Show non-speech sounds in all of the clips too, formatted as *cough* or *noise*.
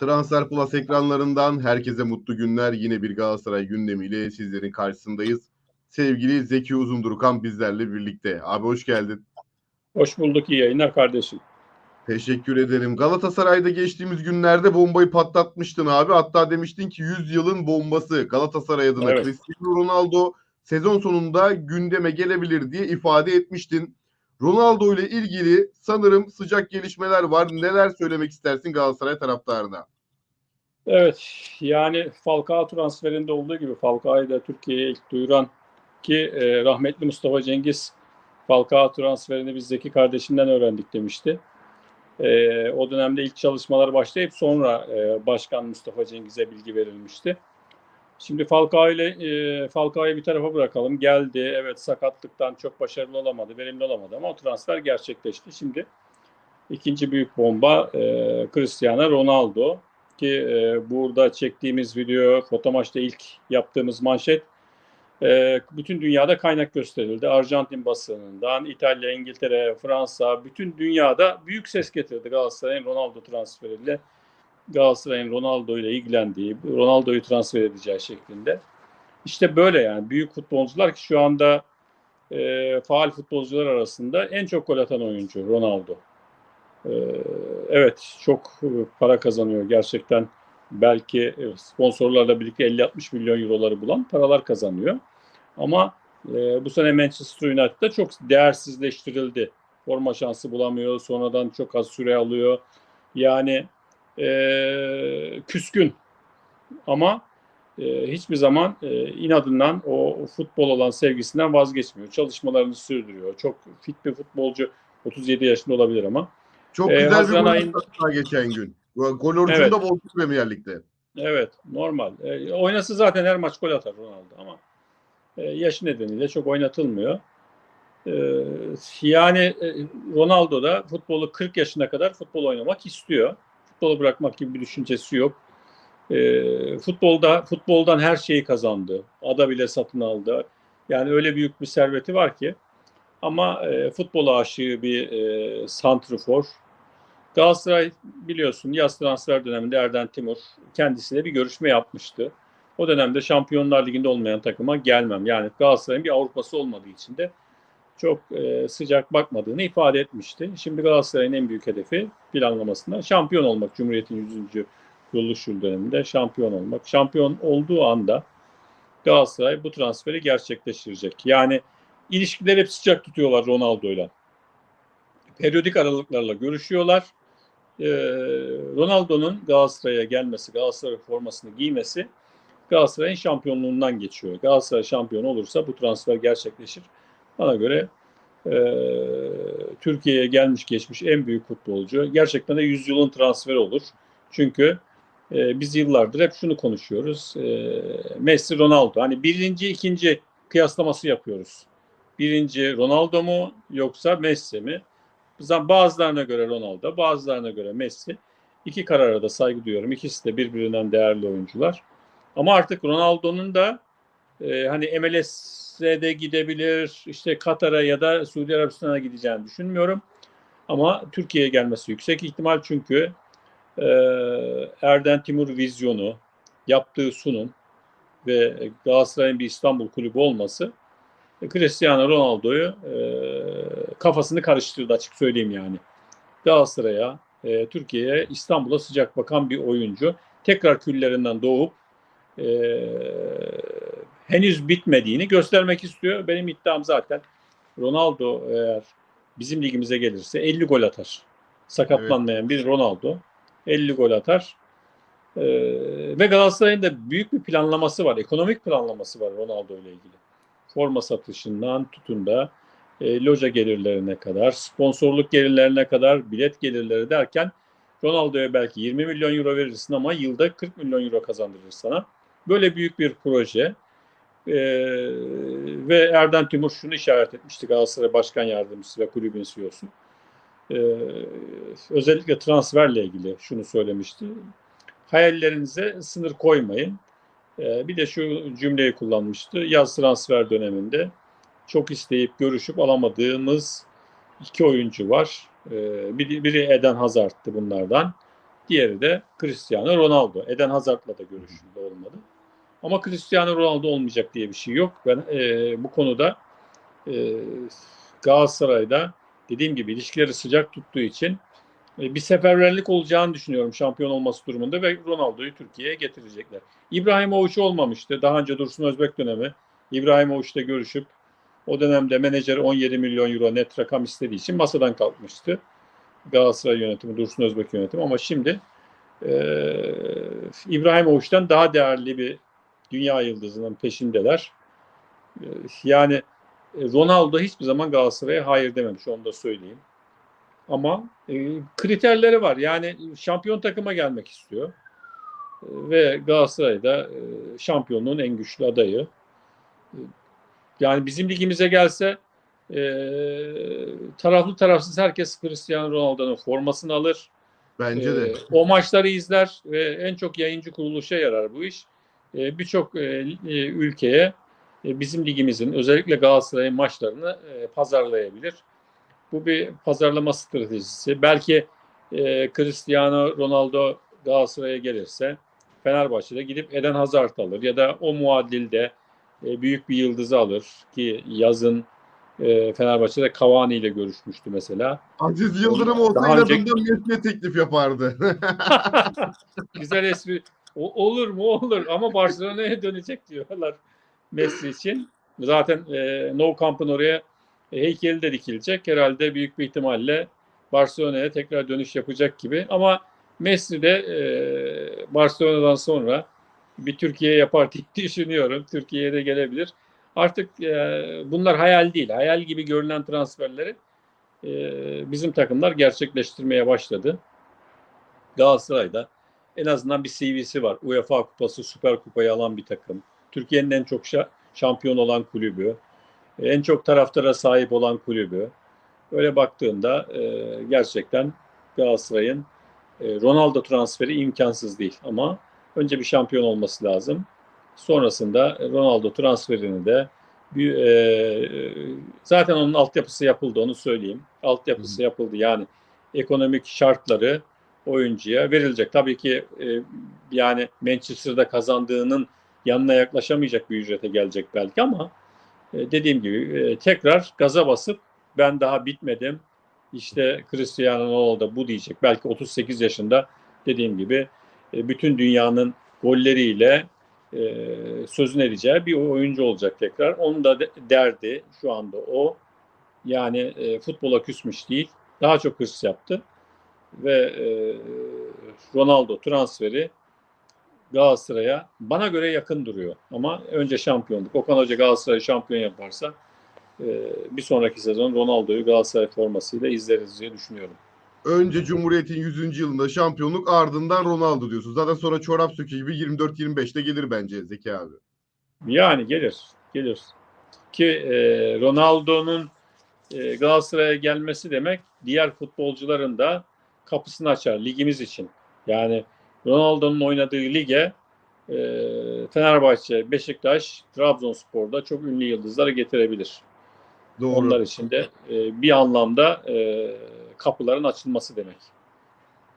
Transfer Plus ekranlarından herkese mutlu günler. Yine bir Galatasaray gündemiyle sizlerin karşısındayız. Sevgili Zeki Uzundurukan bizlerle birlikte. Abi hoş geldin. Hoş bulduk iyi yayınlar kardeşim. Teşekkür ederim. Galatasaray'da geçtiğimiz günlerde bombayı patlatmıştın abi. Hatta demiştin ki 100 yılın bombası Galatasaray adına Evet. Cristiano Ronaldo sezon sonunda gündeme gelebilir diye ifade etmiştin. Ronaldo ile ilgili sanırım sıcak gelişmeler var. Neler söylemek istersin Galatasaray taraftarına? Evet yani Falcao transferinde olduğu gibi Falcao'yu da Türkiye'ye ilk duyuran ki e, rahmetli Mustafa Cengiz Falcao transferini bizdeki kardeşinden öğrendik demişti. E, o dönemde ilk çalışmalar başlayıp sonra e, Başkan Mustafa Cengiz'e bilgi verilmişti. Şimdi Falcao ile e, Falcao'yu bir tarafa bırakalım. Geldi. Evet sakatlıktan çok başarılı olamadı, verimli olamadı ama o transfer gerçekleşti. Şimdi ikinci büyük bomba e, Cristiano Ronaldo ki e, burada çektiğimiz video foto maçta ilk yaptığımız manşet e, bütün dünyada kaynak gösterildi. Arjantin basınından İtalya, İngiltere, Fransa bütün dünyada büyük ses getirdi Galatasaray'ın Ronaldo transferiyle. Galatasaray'ın Ronaldo ile ilgilendiği, Ronaldo'yu transfer edeceği şeklinde. İşte böyle yani büyük futbolcular ki şu anda e, faal futbolcular arasında en çok gol atan oyuncu Ronaldo. E, evet çok e, para kazanıyor gerçekten. Belki e, sponsorlarla birlikte 50-60 milyon euroları bulan paralar kazanıyor. Ama e, bu sene Manchester United'da çok değersizleştirildi. Forma şansı bulamıyor, sonradan çok az süre alıyor. Yani e, küskün ama e, hiçbir zaman e, inadından o, o futbol olan sevgisinden vazgeçmiyor. Çalışmalarını sürdürüyor. Çok fit bir futbolcu 37 yaşında olabilir ama. Çok Ee, güzel bir Haziran ayında- attı geçen gün. Gol orucunu Evet. da bozdu Premier Lig'de. Evet normal. E, oynası zaten her maç gol atar Ronaldo ama e, yaş nedeniyle çok oynatılmıyor. E, yani e, Ronaldo da futbolu 40 yaşına kadar futbol oynamak istiyor. Futbolu bırakmak gibi bir düşüncesi yok. E, futbolda futboldan her şeyi kazandı. Ada bile satın aldı. Yani öyle büyük bir serveti var ki. Ama e, futbola aşığı bir e, santrfor. Galatasaray biliyorsun yaz transfer döneminde Erden Timur kendisiyle bir görüşme yapmıştı. O dönemde Şampiyonlar Ligi'nde olmayan takıma gelmem. Yani Galatasaray'ın bir Avrupa'sı olmadığı için de çok e, sıcak bakmadığını ifade etmişti. Şimdi Galatasaray'ın en büyük hedefi planlamasında şampiyon olmak. Cumhuriyet'in 100. kuruluş yıl döneminde şampiyon olmak. Şampiyon olduğu anda Galatasaray bu transferi gerçekleştirecek. Yani ilişkileri hep sıcak tutuyorlar Ronaldo'yla. Periyodik aralıklarla görüşüyorlar. Ee, Ronaldo'nun Galatasaray'a gelmesi, Galatasaray formasını giymesi Galatasaray'ın şampiyonluğundan geçiyor. Galatasaray şampiyon olursa bu transfer gerçekleşir. Bana göre e, Türkiye'ye gelmiş geçmiş en büyük futbolcu. Gerçekten de yüzyılın transferi olur. Çünkü e, biz yıllardır hep şunu konuşuyoruz. E, Messi, Ronaldo. Hani birinci, ikinci kıyaslaması yapıyoruz. Birinci Ronaldo mu yoksa Messi mi? Bazılarına göre Ronaldo, bazılarına göre Messi. İki karara da saygı duyuyorum. İkisi de birbirinden değerli oyuncular. Ama artık Ronaldo'nun da e, hani MLS'e de gidebilir, işte Katar'a ya da Suudi Arabistan'a gideceğini düşünmüyorum. Ama Türkiye'ye gelmesi yüksek ihtimal çünkü e, Erden Timur vizyonu, yaptığı sunum ve Galatasaray'ın bir İstanbul kulübü olması e, Cristiano Ronaldo'yu e, kafasını karıştırdı açık söyleyeyim yani. Galatasaray'a, e, Türkiye'ye, İstanbul'a sıcak bakan bir oyuncu. Tekrar küllerinden doğup e, henüz bitmediğini göstermek istiyor. Benim iddiam zaten Ronaldo eğer bizim ligimize gelirse 50 gol atar. Sakatlanmayan bir Ronaldo 50 gol atar. E, ve Galatasaray'ın da büyük bir planlaması var. Ekonomik planlaması var Ronaldo ile ilgili forma satışından tutun da e, loja gelirlerine kadar, sponsorluk gelirlerine kadar, bilet gelirleri derken Ronaldo'ya belki 20 milyon euro verirsin ama yılda 40 milyon euro kazandırır sana. Böyle büyük bir proje. E, ve Erden Timur şunu işaret etmişti Galatasaray Başkan Yardımcısı ve kulübün CEO'su. E, özellikle transferle ilgili şunu söylemişti. Hayallerinize sınır koymayın. Ee, bir de şu cümleyi kullanmıştı. Yaz transfer döneminde çok isteyip görüşüp alamadığımız iki oyuncu var. Ee, biri, biri Eden Hazard'tı bunlardan. Diğeri de Cristiano Ronaldo. Eden Hazard'la da görüşülde olmadı. Ama Cristiano Ronaldo olmayacak diye bir şey yok. Ben e, bu konuda e, Galatasaray'da dediğim gibi ilişkileri sıcak tuttuğu için e, bir seferberlik olacağını düşünüyorum şampiyon olması durumunda ve Ronaldo'yu Türkiye'ye getirecekler. İbrahimovic olmamıştı. Daha önce Dursun Özbek dönemi İbrahimovic'le görüşüp o dönemde menajer 17 milyon euro net rakam istediği için masadan kalkmıştı. Galatasaray yönetimi, Dursun Özbek yönetimi ama şimdi e, İbrahimovic'den daha değerli bir dünya yıldızının peşindeler. E, yani e, Ronaldo hiçbir zaman Galatasaray'a hayır dememiş onu da söyleyeyim. Ama e, kriterleri var. Yani şampiyon takıma gelmek istiyor. E, ve Galatasaray'da e, şampiyonluğun en güçlü adayı. Yani bizim ligimize gelse e, taraflı tarafsız herkes Cristiano Ronaldo'nun formasını alır. Bence de. E, o maçları izler ve en çok yayıncı kuruluşa yarar bu iş. E, Birçok e, ülkeye e, bizim ligimizin özellikle Galatasaray'ın maçlarını e, pazarlayabilir. Bu bir pazarlama stratejisi. Belki e, Cristiano Ronaldo Galatasaray'a gelirse Fenerbahçe'de gidip Eden Hazard alır ya da o muadilde e, büyük bir yıldızı alır ki yazın e, Fenerbahçe'de Cavani ile görüşmüştü mesela. Aziz Yıldırım Daha olsaydı önce- Messi'ye teklif yapardı. *laughs* Güzel espri. O, olur mu olur ama Barcelona'ya dönecek diyorlar Messi için. Zaten e, Nou Camp'ın oraya e, heykeli de dikilecek. Herhalde büyük bir ihtimalle Barcelona'ya tekrar dönüş yapacak gibi. Ama Messi de e, Barcelona'dan sonra bir Türkiye yapar diye *laughs* düşünüyorum. Türkiye'ye de gelebilir. Artık e, bunlar hayal değil. Hayal gibi görünen transferleri e, bizim takımlar gerçekleştirmeye başladı. Galatasaray'da en azından bir CV'si var. UEFA Kupası, Süper Kupayı alan bir takım. Türkiye'nin en çok şa- şampiyon olan kulübü. En çok taraftara sahip olan kulübü. Öyle baktığında e, gerçekten Galatasaray'ın e, Ronaldo transferi imkansız değil. Ama önce bir şampiyon olması lazım. Sonrasında Ronaldo transferini de bir, e, zaten onun altyapısı yapıldı onu söyleyeyim. Altyapısı yapıldı yani ekonomik şartları oyuncuya verilecek. Tabii ki e, yani Manchester'da kazandığının yanına yaklaşamayacak bir ücrete gelecek belki ama e, dediğim gibi e, tekrar gaza basıp ben daha bitmedim. İşte Cristiano Ronaldo bu diyecek. Belki 38 yaşında dediğim gibi e, bütün dünyanın golleriyle e, sözün edeceği bir oyuncu olacak tekrar. Onun da de- derdi şu anda o. Yani e, futbola küsmüş değil. Daha çok hırs yaptı ve e, Ronaldo transferi Galatasaray'a bana göre yakın duruyor. Ama önce şampiyonluk. Okan Hoca Galatasaray'ı şampiyon yaparsa e, bir sonraki sezon Ronaldo'yu Galatasaray formasıyla izleriz diye düşünüyorum. Önce Cumhuriyet'in 100. yılında şampiyonluk ardından Ronaldo diyorsun. Zaten sonra çorap sökü gibi 24-25'te gelir bence Zeki abi. Yani gelir, gelir. Ki e, Ronaldo'nun e, Galatasaray'a gelmesi demek diğer futbolcuların da kapısını açar ligimiz için. Yani Ronaldo'nun oynadığı lige e, Fenerbahçe, Beşiktaş, Trabzonspor'da çok ünlü yıldızları getirebilir. Doğru. Onlar için de e, bir anlamda e, kapıların açılması demek.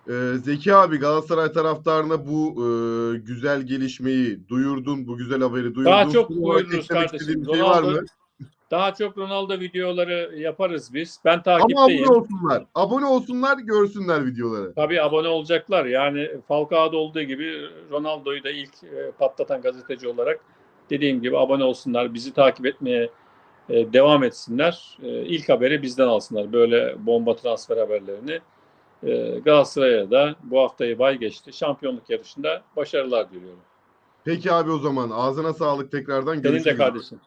Ee, Zeki abi Galatasaray taraftarına bu e, güzel gelişmeyi duyurdun, bu güzel haberi duyurdun. Daha çok duyururuz kardeşim. şey var Ronaldo- mı? Daha çok Ronaldo videoları yaparız biz. Ben Ama takipteyim. abone olsunlar. Abone olsunlar, görsünler videoları. Tabii abone olacaklar. Yani Falcao'da olduğu gibi Ronaldo'yu da ilk e, patlatan gazeteci olarak dediğim gibi abone olsunlar. Bizi takip etmeye e, devam etsinler. E, ilk haberi bizden alsınlar. Böyle bomba transfer haberlerini. Galatasaray'a da bu haftayı bay geçti. Şampiyonluk yarışında başarılar diliyorum. Peki abi o zaman ağzına sağlık tekrardan Senin görüşürüz. de kardeşim.